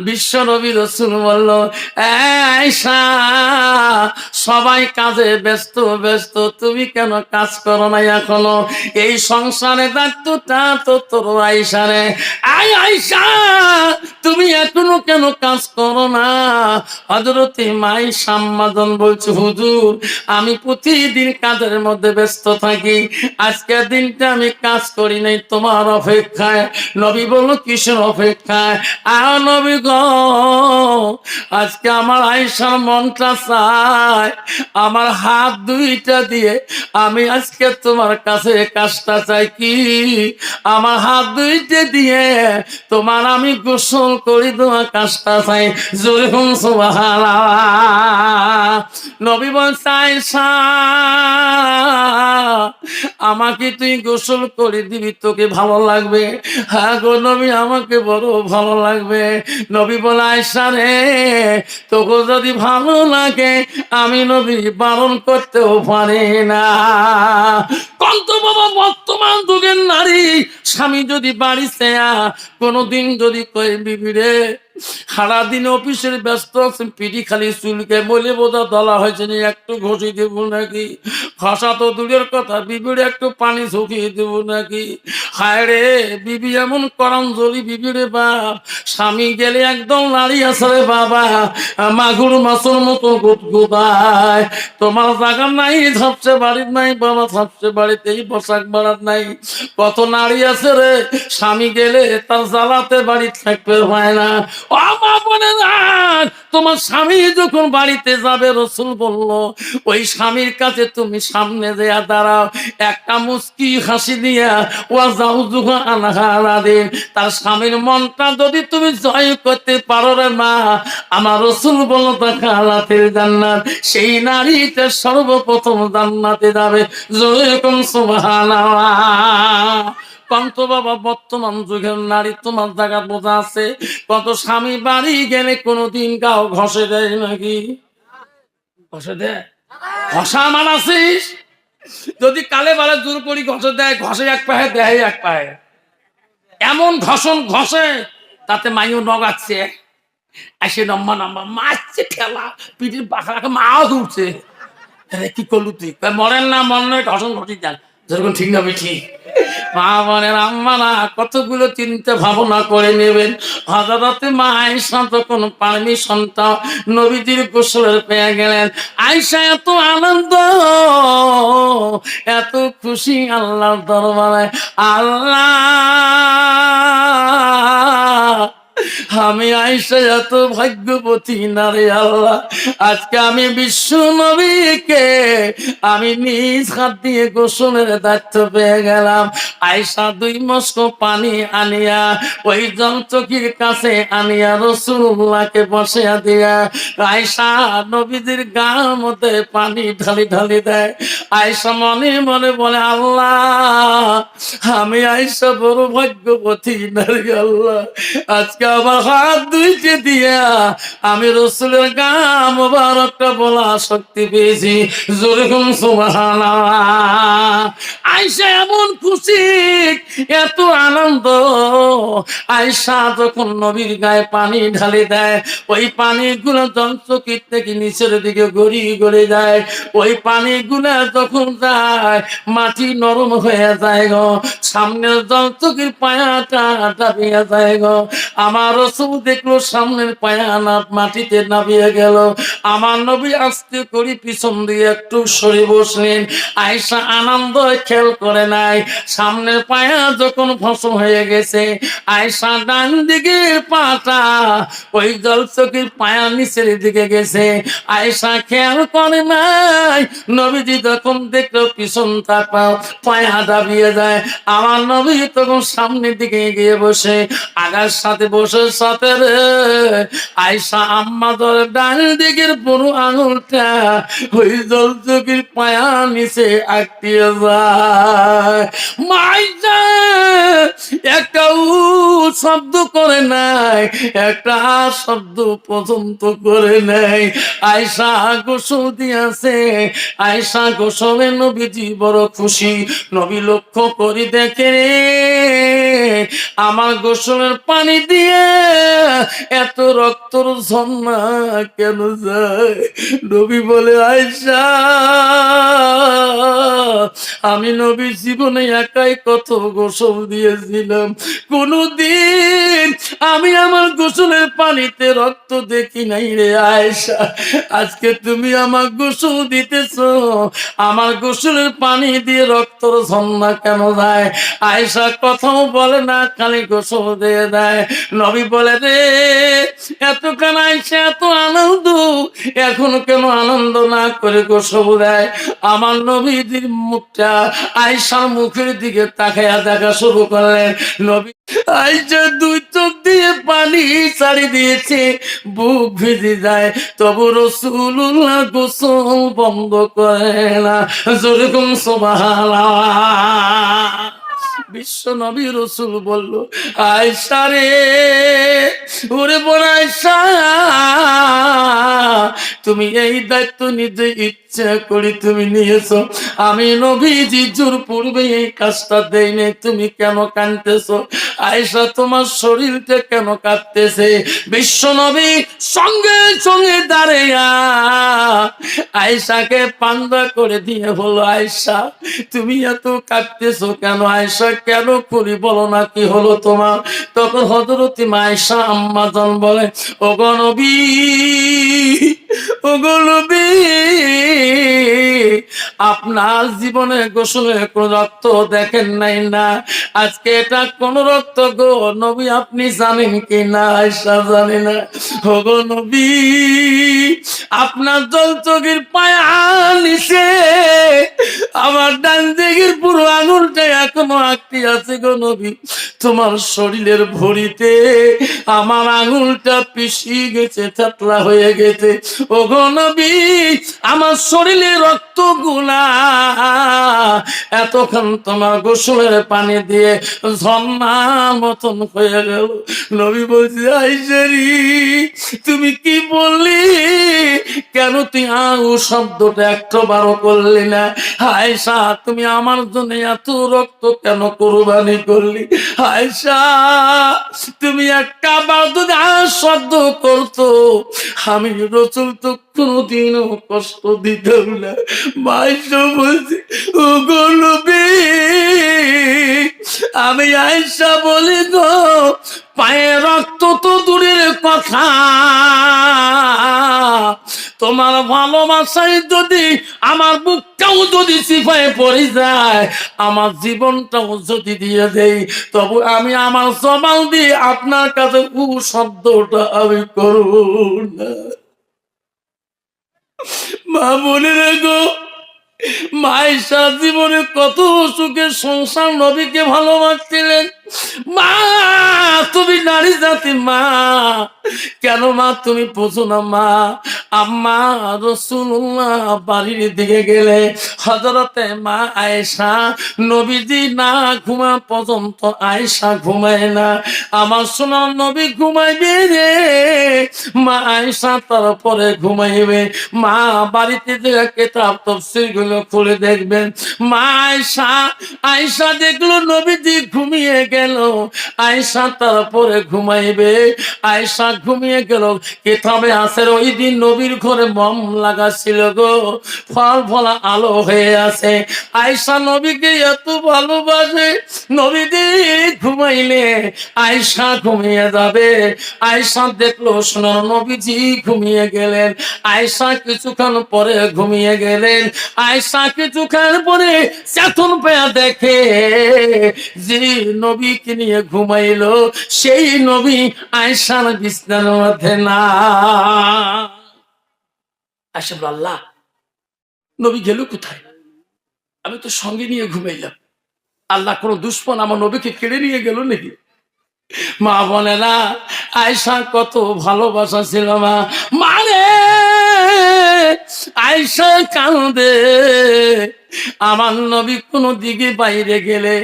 বিশ্ব নবী রসুল বলল সবাই কাজে ব্যস্ত ব্যস্ত, তুমি কেন কাজ করো না এখনও? এই সংসারে দায়িত্বটা তো তোর আইসারে আই আইসা তুমি এখনও কেন কাজ করো না? হজরতে মাই সাম্মাজন বলছে, হুজুর, আমি প্রতিদিন কাজের মধ্যে ব্যস্ত থাকি। আজকের দিনটা আমি কাজ করি নাই, তোমার অপেক্ষায়। নবী বলল, কিসের অপেক্ষায়? আহ নবী গ। আজকে আমার আইসার মনটা চায় আমার হাত দুইটা দিয়ে আমি আজকে তোমার কাছে কাজটা চাই কি? আমার হাত দুইটা দিয়ে তোমার আমি গোসল করি তোমার কাজটা চাই। জোরে হুম নবী আয়েশা, আমাকে তুই গোসল করে দিবি তোকে ভালো লাগবে। হ্যাঁ গো নবী আমাকে বড় ভালো লাগবে। নবী বলায় সারে, তোকে যদি ভালো লাগে, আমি নবী বারণ করতেও পারি না। কন্ত বাবা, বর্তমান যুগের নারী, স্বামী যদি বাড়ি বাড়িতে কোনোদিন যদি কয়ে বিবিরে সারাদিন অফিসের ব্যস্ত আছেন খালি চুলকে বলে বোধা দলা হয়েছে নি একটু দেবো নাকি? ঘষা তো দূরের কথা, বিবির একটু পানি ঝুঁকিয়ে দেবো নাকি? হায় রে, বিবি এমন করম জলি বিবিরে বাপ স্বামী গেলে একদম নারী আছে রে বাবা। মাগুর মাছের মতো গুদগুদায়। তোমার জায়গা নাই, ঝাপসে বাড়ির নাই, বাবা ঝাপসে বাড়িতেই পোশাক বাড়ার নাই। কত নারী আছে রে, স্বামী গেলে তার জ্বালাতে বাড়ি থাকতে হয় না। তোমার স্বামী যখন বাড়িতে যাবে, রসুল বলল, ওই স্বামীর কাছে তুমি সামনে দেয়া দাঁড়াও। একটা মুস্কি হাসি দিয়া ও যাও দিন তার স্বামীর মনটা যদি তুমি জয় করতে পারো রে মা, আমার রসুল বলল তাকে আলাতের জান্নাত। সেই নারীটা সর্বপ্রথম জান্নাতে যাবে। জয় কম সুবহানাল্লাহ। কন্ত বাবা, বর্তমান যুগের নারী, তোমার জায়গা বোঝা আছে। কত স্বামী বাড়ি গেলে কোনোদিন গাও ঘষে দেয় নাকি? ঘষে দেয়? ঘষা মানাসিস যদি কালে বালে জোর করি ঘষে দেয়, ঘষে এক পায়ে, দেয় এক পায়ে। এমন ঘষণ ঘষে, তাতে মাইও নগাচ্ছে এসে নম্বা নম্বা মারছে ঠেলা, পিঠির বাঁকা মাও উঠছে কি করলু তুই? মরেন না নয় ঘষণ ঘটি যান যেরকম ঠিক না ঠিক মা আম্মারা কতগুলো চিন্তা ভাবনা করে নেবেন? হজরতে মা আয়সা তখন পারমিশনটা নবীজির গোসলের পেয়ে গেলেন আয়সা এত আনন্দ, এত খুশি আল্লাহর দরবারে। আল্লাহ! আমি আইসা এত ভাগ্যবতী না রে আল্লাহ। আজকে আমি বিশ্ব নবীকে আমি নিজ হাত দিয়ে গোসলের দায়িত্ব পেয়ে গেলাম। আইসা দুই মস্ক পানি আনিয়া, ওই জলচকির কাছে আনিয়া রসুল্লাহকে বসিয়া দিয়া আয়সা নবীদের গা মধ্যে পানি ঢালি ঢালি দেয়। আয়সা মনে মনে বলে, আল্লাহ, আমি আয়সা বড় ভাগ্যবতী নারী আল্লাহ। আজকে আমার হাত দিয়া আমি রসুলের গা মোবারকটা বলা শক্তি পেয়েছি। এমন খুশি, এত আনন্দ। যখন নবীর গায়ে পানি ঢালে দেয়, ওই পানিগুলো জলচকির থেকে নিচের দিকে গড়িয়ে গড়ে যায়, ওই পানিগুলো যখন যায়, মাটি নরম হয়ে যায় গো, সামনের জলচকির পায়াটা যায় গো আমার রসুল দেখল, সামনের পায়া না মাটিতে নামিয়ে গেল। আমার নবী আস্তে করি পিছন দিয়ে একটু সরে বসলেন। আয়সা আনন্দ খেল করে নাই। সামনের পায়া যখন ফসল হয়ে গেছে আয়সা ডান দিকে পাটা, ওই জলচকির পায়া নিচের দিকে গেছে। আয়সা খেয়াল করে নাই। নবীজি যখন দেখল, পিছন তাকাও পায়া দাবিয়ে যায়। আমার নবী তখন সামনের দিকে গিয়ে বসে, আগার সাথে বসে সাথে রে। আয়সা আম্মা ধরে ডান দিকের পুরো আঙুলটা ওই জলচকির পায়া নিচে আটকিয়ে যায়। মাইজা একটা উ শব্দ করে নাই, একটা শব্দ পর্যন্ত করে নাই। আয়সা গোসল দিয়েছে আয়সা গোসলে নবীজি বড় খুশি। নবী লক্ষ্য করি দেখে রে। আমার গোসলের পানি দিয়ে এত রক্তর ঝর্ণা কেন যায়? নবী বলে আয়সা আমি নবী জীবনে একাই কত গোসল দিয়েছিলাম। কোনদিন আমি আমার গোসলের পানিতে রক্ত দেখি নাই রে আয়সা আজকে তুমি আমার গোসল দিতেছ, আমার গোসলের পানি দিয়ে রক্তর ঝর্ণা কেন যায়? আয়সা কথাও বলে না খালি গোসল দিয়ে দেয়। নবী বলে, রে এত কেন আয়সা এত আনন্দ, এখন কেন আনন্দ না করে গোসল দেয়? আমার নবীদের মুখটা আয়সার মুখের দিকে তাকাইয়া দেখা শুরু করলেন। নবী আয়সা দুই চোখ দিয়ে পানি ছাড়ি দিয়েছে, বুক ভিজে যায়, তবু রসুল্লাহ গোসল বন্ধ করে না। যেরকম সোমালা বিশ্ব নবী রসুল বলল আয়সা রে, ওরে আয়সা তুমি এই দায়িত্ব নিজে ইচ্ছা করে তুমি নিয়েছো। আমি নবী জিজুর পূর্বে এই কাজটা দেয়নি তুমি কেন কানতেছো আয়সা তোমার শরীরটা কেন কাঁদতেছে বিশ্ব নবী সঙ্গে সঙ্গে দাঁড়িয়া আয়সাকে পান্দা করে দিয়ে বলো আয়সা তুমি এত কাঁদতেছো কেন? আয়সা কেন করি বলো না কি হলো তোমার? তখন হজরতি মায়সা আম্মাজন বলে ও গণবী আপনার জীবনে গোসলে কোন রক্ত দেখেন নাই না। আজকে এটা কোন রক্ত গো, নবী আপনি জানেন কি না আয়সা জানি না। নবী, আপনার জল চোখের পায়া নবী, তোমার শরীরের ভরিতে আমার আঙুলটা পিছিয়ে গেছে, থাতলা হয়ে গেছে। ও নবী, আমার শরীরে রক্তগুলা এতক্ষণ তোমার গোসলের পানি দিয়ে ঝর্ণা মতন হয়ে গেল। নবী বলছি আইসারি তুমি কি বললি? কেন তুই আউ শব্দটা একটু বারো করলি না? আয়সা তুমি আমার জন্য এত রক্ত কেন কোরবানি করলি? আয়সা তুমি একটা বার যদি করতো। আমি রসুল তো কোনোদিনও কষ্ট দিতাম না। মাইশ বলছি ও গলবি আমি আয়সা বলি গো পায়ে রক্ত তো দূরের কথা। তোমার ভালোবাসায় যদি আমার বুকটাও যদি সিপাহে পড়ে যায়, আমার জীবনটাও যদি দিয়ে দেই, তবু আমি আমার সবাল দিয়ে আপনার কাছে উ শব্দটা আমি করব না মা মনে রেখো মায়ের জীবনে কত সুখে সংসার নবীকে ভালোবাসছিলেন। মা, তুমি নারী জাতি মা কেন মা তুমি বোঝো না, মা। আম্মা রসুল্লাহ বাড়ির দিকে গেলে হজরতে মা আয়েশা নবীজি না ঘুমা পর্যন্ত আয়েশা ঘুমায় না। আমার সোনার নবী ঘুমাইবে রে। মা আয়েশা তারপরে ঘুমাইবে। মা বাড়িতে যে কেতাব তফসিরগুলো খুলে দেখবেন। মা আয়েশা আয়েশা দেখল নবীজি ঘুমিয়ে গেল। আয়েশা তারপরে ঘুমাইবে। আয়েশা ঘুমিয়ে গেল। কেতাবে আসের ওই দিন নবীর ঘরে মম লাগা ছিল গো। ফল ফলা আলো হয়ে আছে। আয়েশা নবীকে এত ভালোবাসে, নবীজি ঘুমাইলে আয়েশা ঘুমিয়ে যাবে। আয়েশা দেখল সোনার নবীজি ঘুমিয়ে গেলেন। আয়েশা কিছুক্ষণ পরে ঘুমিয়ে গেলেন। আয়সা কিছুক্ষণ পরে চেতন পেয়া দেখে যে নবীকে নিয়ে ঘুমাইলো, সেই নবী আয়েশার বিছনার মধ্যে না। বলল, আল্লাহ নবী গেল কোথায়? আমি তো সঙ্গে নিয়ে ঘুমাইলাম। আল্লাহ কোন দুশ্মন আমার নবীকে কেড়ে নিয়ে গেল নাকি? মা বলে না আয়সা কত ভালোবাসা ছিল মা। মানে আয়সা কান্দে। আমার নবী কোনো দিকে বাইরে গেলে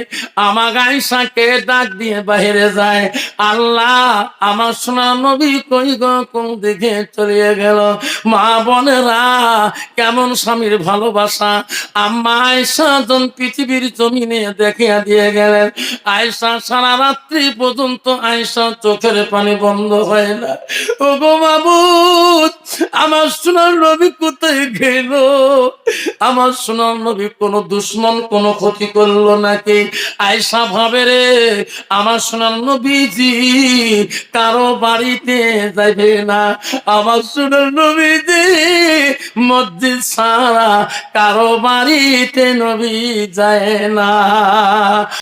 আমার আয়সাকে ডাক দিয়ে বাইরে যায়। আল্লাহ, আমার সোনার নবী কই গো, কোন দিকে চলিয়ে গেল? মা বোনেরা, কেমন স্বামীর ভালোবাসা? আম্মা আয়সা জন পৃথিবীর জমিনে দেখিয়া দিয়ে গেলেন আয়সা সারা রাত্রি পর্যন্ত আয়সা চোখের পানি বন্ধ হয় না। ও গো মাবুদ আমার সোনার নবী কোথায় গেল? আমার সোনার নবী কোনো দুশ্মন, কোনো ক্ষতি করল নাকি? আয়সা ভাবে রে, আমার সোনার নবীজি কারও বাড়িতে যাবে না। আমার সোনার নবীজি মসজিদ ছাড়া কারও বাড়িতে নবী যায় না।